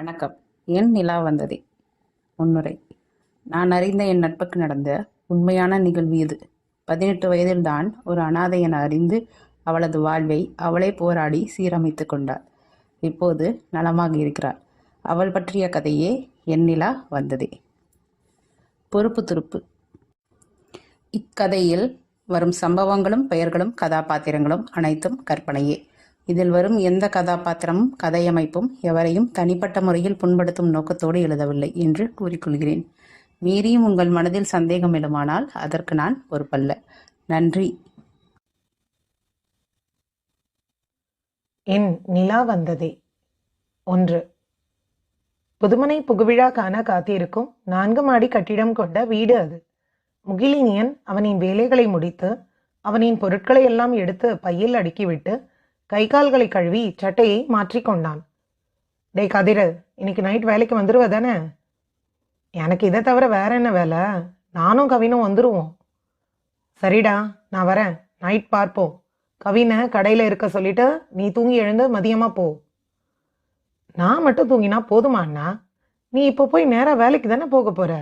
வணக்கம். என் நிலா வந்ததே. முன்னுரை. நான் அறிந்த என் நட்புக்கு நடந்த உண்மையான நிகழ்வு இது. பதினெட்டு வயதில்தான் ஒரு அனாதை என அறிந்து அவளது வாழ்வை அவளே போராடி சீரமைத்து கொண்டாள். இப்போது நலமாக இருக்கிறாள். அவள் பற்றிய கதையே என் நிலா வந்ததே. பொறுப்பு துருப்பு. இக்கதையில் வரும் சம்பவங்களும் பெயர்களும் கதாபாத்திரங்களும் அனைத்தும் கற்பனையே. இதில் வரும் எந்த கதாபாத்திரமும் கதையமைப்பும் எவரையும் தனிப்பட்ட முறையில் புண்படுத்தும் நோக்கத்தோடு எழுதவில்லை என்று கூறிக்கொள்கிறேன். மீறியும் உங்கள் மனதில் சந்தேகம் எழுமானால் அதற்கு நான் பொறுப்பல்ல. நன்றி. என் நிலா வந்ததே. ஒன்று. புதுமனை புகுவிழா காண காத்திருக்கும் நான்கு மாடி கட்டிடம் கொண்ட வீடு அது. முகிலினியன் அவனின் வேலைகளை முடித்து அவனின் பொருட்களை எல்லாம் எடுத்து பையில் அடுக்கிவிட்டு கை கால்களை கழுவி சட்டையை மாற்றிக்கொண்டான் டேய் கதிரு இன்னைக்கு நைட் வேலைக்கு வந்துருவதானே எனக்கு இதை தவிர வேற என்ன வேலை? நானும் கவினும் வந்துடுவோம் சரிடா நான் வரேன். நைட் பார்ப்போம். கவினை கடையில் இருக்க சொல்லிட்டு நீ தூங்கி எழுந்து மதியமாக போ. நான் மட்டும் தூங்கினா போதுமா அண்ணா? நீ இப்போ போய் நேராக வேலைக்கு தானே போக போகிற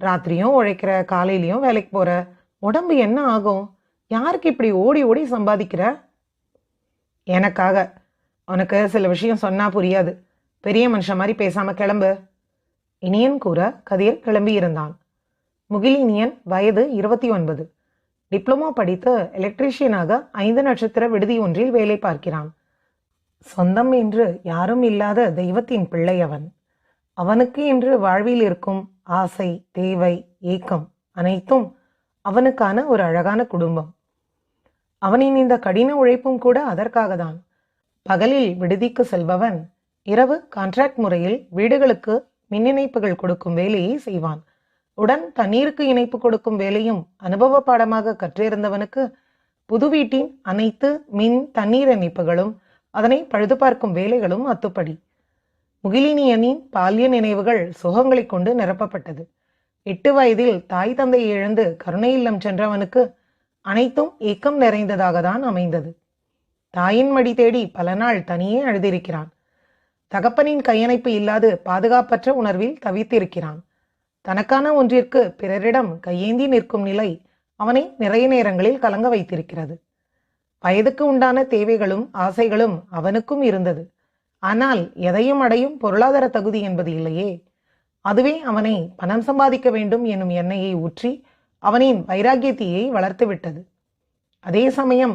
ராத்திரியும் உழைக்கிற காலையிலையும் வேலைக்கு போகிற உடம்பு என்ன ஆகும்? யாருக்கு இப்படி ஓடி ஓடி சம்பாதிக்கிற? எனக்காக. உனக்கு சில விஷயம் சொன்னா புரியாது. பெரிய மனுஷன் மாதிரி பேசாம கிளம்பு. இனியன் கூற கதிர் கிளம்பி இருந்தான். முகிலினியன் வயது இருபத்தி ஒன்பது. டிப்ளமோ படித்து எலக்ட்ரீஷியனாக ஐந்து நட்சத்திர விடுதி ஒன்றில் வேலை பார்க்கிறான். சொந்தம் என்று யாரும் இல்லாத தெய்வத்தின் பிள்ளை அவன். அவனுக்கு என்று வாழ்வில் இருக்கும் ஆசை தேவை ஏக்கம் அனைத்தும் அவனுக்கான ஒரு அழகான குடும்பம். அவனின் இந்த கடின உழைப்பும் கூட அதற்காக தான் பகலில் விடுதிக்கு செல்பவன் இரவு கான்ட்ராக்ட் முறையில் வீடுகளுக்கு மின் இணைப்புகள் கொடுக்கும் வேலையை செய்வான். உடன் தண்ணீருக்கு இணைப்பு கொடுக்கும் வேலையும் அனுபவ பாடமாக கற்றிருந்தவனுக்கு புது வீட்டின் அனைத்து மின் தண்ணீர் இணைப்புகளும் அதனை பழுது பார்க்கும் வேலைகளும் அத்துப்படி. முகிலினியனின் பால்ய நினைவுகள் சுகங்களைக் கொண்டு நிரப்பப்பட்டது. எட்டு வயதில் தாய் தந்தையை இழந்து கருணை இல்லம் சென்றவனுக்கு அனைத்தும் ஏக்கம் நிறைந்ததாக தான் அமைந்தது. தாயின் மடி தேடி பல நாள் தனியே அழுதிருக்கிறான். தகப்பனின் கையணைப்பு இல்லாது பாதுகாப்பற்ற உணர்வில் தவித்திருக்கிறான். தனக்கான ஒன்றிற்கு பிறரிடம் கையேந்தி நிற்கும் நிலை அவனை நிறைய நேரங்களில் கலங்க வைத்திருக்கிறது. வயதுக்கு உண்டான தேவைகளும் ஆசைகளும் அவனுக்கும் இருந்தது. ஆனால் எதையும் அடையும் பொருளாதார தகுதி என்பது இல்லையே. அதுவே அவனை பணம் சம்பாதிக்க வேண்டும் என்னும் எண்ணெயை ஊற்றி அவனின் வைராகியத்தையை வளர்த்துவிட்டது அதே சமயம்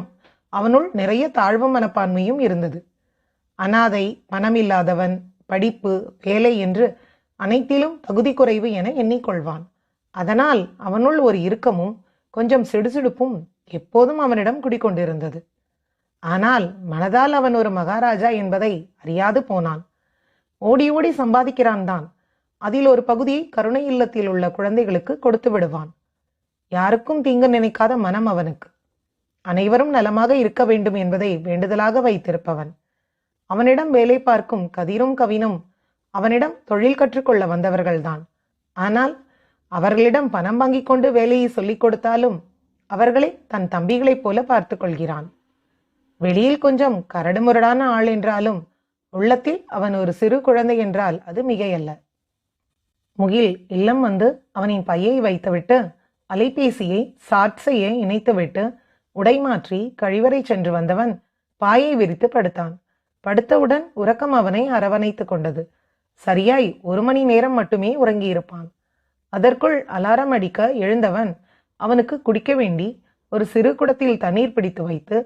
அவனுள் நிறைய தாழ்வு மனப்பான்மையும் இருந்தது. அனாதை பணமில்லாதவன் படிப்பு வேலை என்று அனைத்திலும் தகுதி குறைவு என எண்ணிக்கொள்வான். அதனால் அவனுள் ஒரு இறுக்கமும் கொஞ்சம் சிடுசிடுப்பும் எப்போதும் அவனிடம் குடிக்கொண்டிருந்தது ஆனால் மனதால் அவன் ஒரு மகாராஜா என்பதை அறியாது போனான். ஓடி ஓடி சம்பாதிக்கிறான் தான். அதில் ஒரு பகுதியை கருணை இல்லத்தில் உள்ள குழந்தைகளுக்கு கொடுத்து விடுவான். யாருக்கும் தீங்கு நினைக்காத மனம் அவனுக்கு. அனைவரும் நலமாக இருக்க வேண்டும் என்பதை வேண்டுதலாக வைத்திருப்பவன். அவனிடம் வேலை பார்க்கும் கதிரும் கவினும் அவனிடம் தொழில் கற்றுக்கொள்ள வந்தவர்கள்தான். ஆனால் அவர்களிடம் பணம் வாங்கிக் கொண்டு வேலையை சொல்லிக் கொடுத்தாலும் அவர்களை தன் தம்பிகளைப் போல பார்த்து கொள்கிறான். வெளியில் கொஞ்சம் கரடுமுரடான ஆள் என்றாலும் உள்ளத்தில் அவன் ஒரு சிறு குழந்தை என்றால் அது மிகையல்ல. முகில் இல்லம் வந்து அவனின் பையை வைத்துவிட்டு அலைபேசியை சாட் செய்ய இணைத்துவிட்டு உடை மாற்றி கழிவறை சென்று வந்தவன் பாயை விரித்து படுத்தான். படுத்தவுடன் உறக்கம் அவனை அரவணைத்து கொண்டது. சரியாய் ஒரு மணி நேரம் மட்டுமே உறங்கியிருப்பான். அதற்குள் அலாரம் அடிக்க எழுந்தவன் அவனுக்கு குடிக்க வேண்டி ஒரு சிறு குடத்தில் தண்ணீர் பிடித்து வைத்து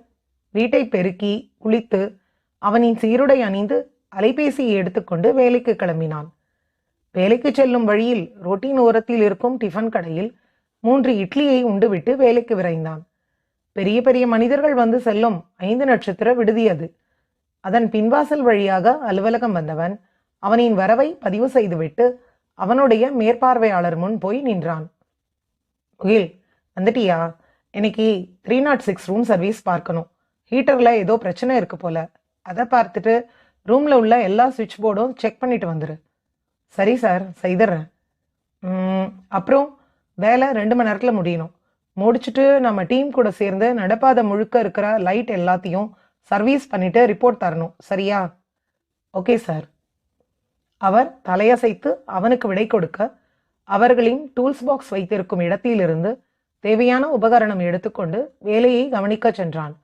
வீட்டை பெருக்கி குளித்து அவனின் சீருடை அணிந்து அலைபேசியை எடுத்துக்கொண்டு வேலைக்கு கிளம்பினான். வேலைக்கு செல்லும் வழியில் ரோட்டின் ஓரத்தில் இருக்கும் டிஃபன் கடையில் மூன்று இட்லியை உண்டுவிட்டு வேலைக்கு விரைந்தான். பெரிய பெரிய மனிதர்கள் வந்து செல்லும் ஐந்து நட்சத்திர விடுதி அது. அதன் பின்வாசல் வழியாக அலுவலகம் வந்தவன் அவனின் வரவை பதிவு செய்துவிட்டு அவனுடைய மேற்பார்வையாளர் முன் போய் நின்றான். முகில் வந்துட்டியா? இன்னைக்கு three nought six room service பார்க்கணும். ஹீட்டரில் ஏதோ பிரச்சனை இருக்கு போல. அதை பார்த்துட்டு ரூமில் உள்ள எல்லா சுவிட்ச் போர்டும் செக் பண்ணிட்டு வந்துரு. சரி சார் செய்துடுறேன் அப்புறம் வேலை ரெண்டு மணி நேரத்தில் முடியணும். முடிச்சுட்டு நம்ம டீம் கூட சேர்ந்து நடப்பாதை முழுக்க இருக்கிற லைட் எல்லாத்தையும் சர்வீஸ் பண்ணிட்டு ரிப்போர்ட் தரணும். சரியா? ஓகே சார் அவர் தலையசைத்து அவனுக்கு விடை கொடுக்க அவர்களின் டூல்ஸ் பாக்ஸ் வைத்திருக்கும் இடத்திலிருந்து தேவையான உபகரணம் எடுத்துக்கொண்டு வேலையை கவனிக்கச் சென்றான்.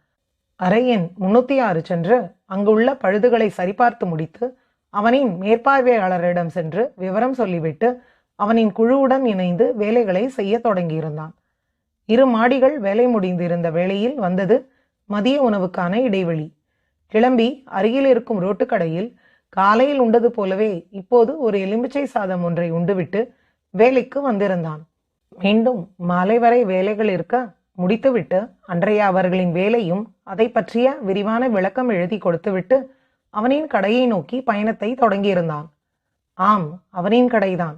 அறை எண் ஆறு சென்று அங்குள்ள பழுதுகளை சரிபார்த்து முடித்து அவனின் மேற்பார்வையாளரிடம் சென்று விவரம் சொல்லிவிட்டு அவனின் குழுவுடன் இணைந்து வேலைகளை செய்யத் தொடங்கியிருந்தான். இரு மாடிகள் வேலை முடிந்திருந்த வேளையில் வந்தது மதிய உணவுக்கான இடைவெளி. கிளம்பி அருகில் இருக்கும் ரோட்டுக்கடையில் காலையில் உண்டது போலவே இப்போது ஒரு எலுமிச்சை சாதம் ஒன்றை உண்டுவிட்டு வேலைக்கு வந்திருந்தான். மீண்டும் மாலை வரை வேலைகள் இருக்க முடித்துவிட்டு அன்றைய அவர்களின் வேலையும் அதை பற்றிய விரிவான விளக்கம் எழுதி கொடுத்துவிட்டு அவனின் கடையை நோக்கி பயணத்தை தொடங்கியிருந்தான். ஆம் அவனின் கடைதான்.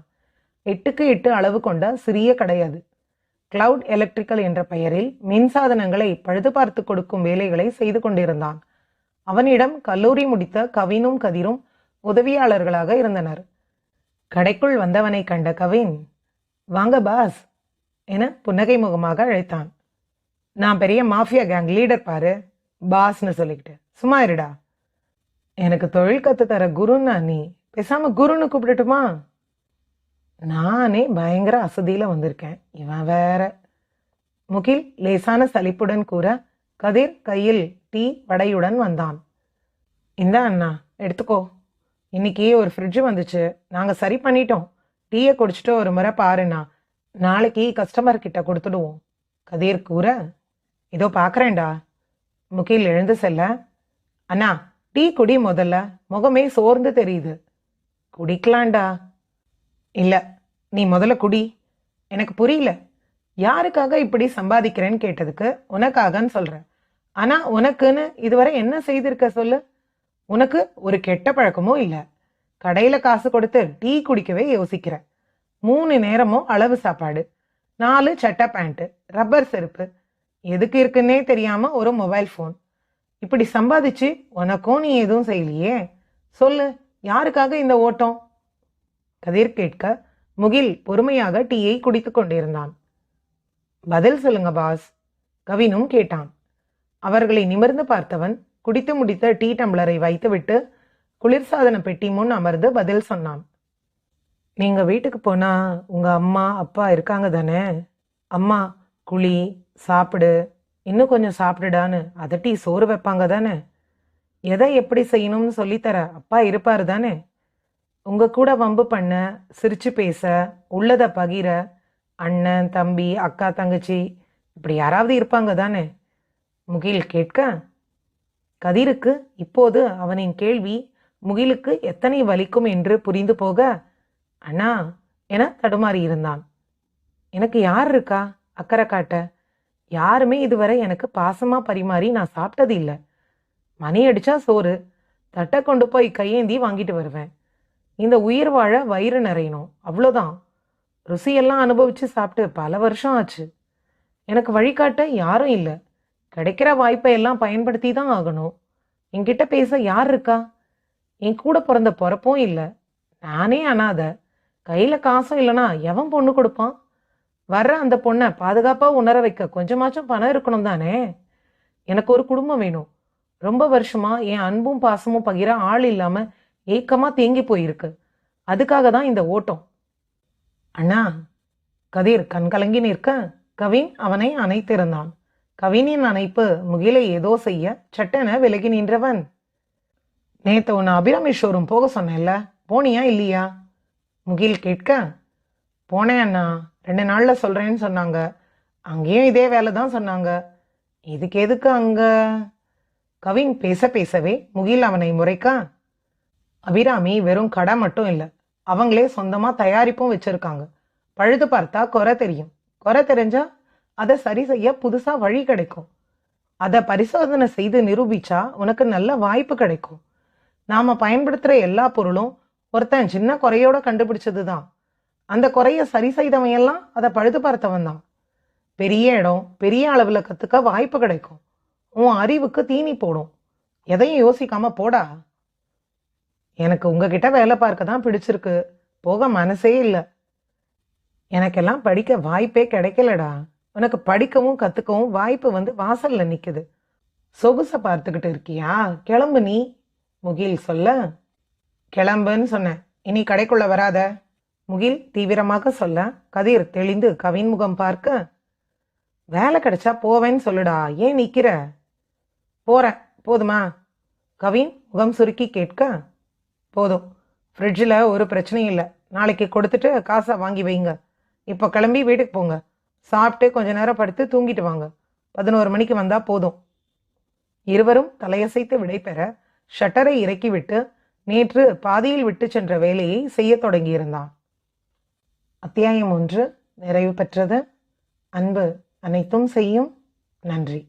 எட்டுக்கு எட்டு அளவு கொண்ட சிறிய கிடையாது. கிளவுட் எலக்ட்ரிக்கல் என்ற பெயரில் மின்சாதனங்களை பழுது பார்த்து கொடுக்கும் வேலைகளை செய்து கொண்டிருந்தான். அவனிடம் கல்லூரி முடித்த கவினும் கதிரும் உதவியாளர்களாக இருந்தனர். கடைக்குள் வந்தவனை கண்ட கவின் வாங்க பாஸ் என புன்னகை முகமாக அழைத்தான். நான் பெரிய மாஃபியா கேங் லீடர் பாரு பாஸ்னு சொல்லிக்கிட்டு. சும்மா இருடா. எனக்கு தொழில் கத்து தர குருன்னா நீ பேசாம குருன்னு கூப்பிடட்டுமா? நானே பயங்கர அசதியில் வந்திருக்கேன். இவன் வேற. முகில் லேசான சலிப்புடன் கூற கதிர் கையில் டீ வடையுடன் வந்தான். இந்த அண்ணா எடுத்துக்கோ. இன்னைக்கு ஒரு ஃப்ரிட்ஜு வந்துச்சு. நாங்கள் சரி பண்ணிட்டோம். டீயை குடிச்சிட்டு ஒரு முறை பாருண்ணா. நாளைக்கு கஸ்டமர் கிட்ட கொடுத்துடுவோம். கதிர் கூற இதோ பார்க்குறேன்டா முகில் எழுந்து செல்ல அண்ணா டீ குடி முதல்ல. முகமே சோர்ந்து தெரியுது. குடிக்கலாம்டா. இல்லை நீ முதல்ல குடி. எனக்கு புரியல. யாருக்காக இப்படி சம்பாதிக்கிறேன்னு கேட்டதுக்கு உனக்காகன்னு சொல்கிறேன் ஆனால் உனக்குன்னு இதுவரை என்ன செய்திருக்க சொல்லு? உனக்கு ஒரு கெட்ட பழக்கமும் இல்லை. கடையில் காசு கொடுத்து டீ குடிக்கவே யோசிக்கிற. மூணு நேரமும் அளவு சாப்பாடு. நாலு சட்டை பேண்ட்டு ரப்பர் செருப்பு. எதுக்கு இருக்குன்னே தெரியாமல் ஒரு மொபைல் ஃபோன். இப்படி சம்பாதிச்சு உனக்கும் நீ எதுவும் செய்யலையே? சொல்லு யாருக்காக இந்த ஓட்டம்? கதிர் கேட்க முகில் பொறுமையாக டீயை குடித்து கொண்டிருந்தான். பதில் சொல்லுங்க பாஸ் கவினும் கேட்டான். அவர்களை நிமிர்ந்து பார்த்தவன் குடித்து முடித்த டீ டம்ளரை வைத்துவிட்டு குளிர்சாதன பெட்டி முன் அமர்ந்து பதில் சொன்னான். நீங்கள் வீட்டுக்கு போனால் உங்கள் அம்மா அப்பா இருக்காங்க தானே? அம்மா குழி சாப்பிடு. இன்னும் கொஞ்சம் சாப்பிடுடான்னு அதட்டி சோறு வைப்பாங்க தானே? எதை எப்படி செய்யணும்னு சொல்லித்தர அப்பா இருப்பார் தானே? உங்கள் கூட வம்பு பண்ண சிரித்து பேச உள்ளதை பகிர அண்ணன் தம்பி அக்கா தங்கச்சி இப்படி யாராவது இருப்பாங்க தானே? முகில் கேட்க கதிருக்கு இப்போது அவனின் கேள்வி முகிலுக்கு எத்தனை வலிக்கும் என்று புரிந்து போக அண்ணா என தடுமாறி இருந்தான். எனக்கு யார் இருக்கா? அக்கறை காட்ட. யாருமே இதுவரை எனக்கு பாசமாக பரிமாறி நான் சாப்பிட்டது இல்லை. மணி அடிச்சா சோறு. தட்டை கொண்டு போய் கையேந்தி வாங்கிட்டு வருவேன். இந்த உயிர் வாழ வயிறு நிறையணும். அவ்வளோதான் ருசியெல்லாம் அனுபவித்து சாப்பிட்டு பல வருஷம் ஆச்சு. எனக்கு வழிகாட்ட யாரும் இல்லை. கிடைக்கிற வாய்ப்பை எல்லாம் பயன்படுத்தி தான் ஆகணும். என்கிட்ட பேச யார் இருக்கா? என் கூட பிறந்த பிறப்பும் இல்லை. நானே அனாத. கையில் காசும் இல்லைனா எவன் பொண்ணு கொடுப்பான்? வர்ற அந்த பொண்ணை பாதுகாப்பாக உணர வைக்க கொஞ்சமாச்சும் பணம் இருக்கணும் தானே? எனக்கு ஒரு குடும்பம் வேணும். ரொம்ப வருஷமாக என் அன்பும் பாசமும் பகிர ஆள் இல்லாமல் ஏக்கமாக தேங்கி போயிருக்கு. அதுக்காக தான் இந்த ஓட்டம். அண்ணா கதிர் கண்கலங்கி நிற்க கவின் அவனை அணைத்திருந்தான். கவினின் அணைப்பு முகிலை ஏதோ செய்ய சட்டென விலகி நின்றவன். நேத்து உன்னை அபிராமி ஷோரூம் போக சொன்னேன்ல போனியா இல்லையா? முகில் கேட்க போனேன் அண்ணா ரெண்டு நாள்ல சொல்றேன்னு சொன்னாங்க. அங்கேயும் இதே வேலை தான் சொன்னாங்க. இதுக்கு எதுக்கு அங்க? கவின் பேச பேசவே முகில் அவனை முறைக்க அபிராமி வெறும் கடை மட்டும் இல்லை அவங்களே சொந்தமாக தயாரிப்பும் வச்சிருக்காங்க. பழுது பார்த்தா குறை தெரியும். குறை தெரிஞ்சா அதை சரி செய்ய புதுசாக வழி கிடைக்கும். அதை பரிசோதனை செய்து நிரூபிச்சா உனக்கு நல்ல வாய்ப்பு கிடைக்கும். நாம பயன்படுத்துகிற எல்லா பொருளும் ஒருத்தன் சின்ன குறையோட கண்டுபிடிச்சது தான். அந்த குறைய சரி செய்தவன் அதை பழுது பார்த்தவன் தான். பெரிய இடம் பெரிய அளவில் கற்றுக்க வாய்ப்பு கிடைக்கும். உன் அறிவுக்கு தீனி போடும். எதையும் யோசிக்காம போடா. எனக்கு உங்ககிட்ட வேலை பார்க்க தான் பிடிச்சிருக்கு. போக மனசே இல்லை. எனக்கெல்லாம் படிக்க வாய்ப்பே கிடைக்கலடா. உனக்கு படிக்கவும் கற்றுக்கவும் வாய்ப்பு வந்து வாசலில் நிற்குது சொகுசை பார்த்துக்கிட்டு இருக்கியா? கிளம்பு நீ. முகில் சொல்ல. கிளம்புன்னு சொன்னேன் இனி கடைக்குள்ள வராத. முகில் தீவிரமாக சொல்ல. கதிர் தெளிந்து கவின் முகம் பார்க்க. வேலை கிடைச்சா போவேன்னு சொல்லுடா. ஏன் நிற்கிற போறேன். போதுமா? கவின் முகம் சுருக்கி கேட்க. போதும். ஃப்ரிட்ஜில் ஒரு பிரச்சனையும் இல்லை. நாளைக்கு கொடுத்துட்டு காசை வாங்கி வைங்க. இப்போ கிளம்பி வீட்டுக்கு போங்க. சாப்பிட்டு கொஞ்ச நேரம் படுத்து தூங்கிட்டு வாங்க. பதினோரு மணிக்கு வந்தால் போதும். இருவரும் தலையசைத்து விடைபெற ஷட்டரை இறக்கிவிட்டு நேற்று பாதியில் விட்டு சென்ற வேலையை செய்யத் தொடங்கியிருந்தான். அத்தியாயம் ஒன்று நிறைவு பெற்றது. அன்பு அனைத்தும் செய்யும். நன்றி.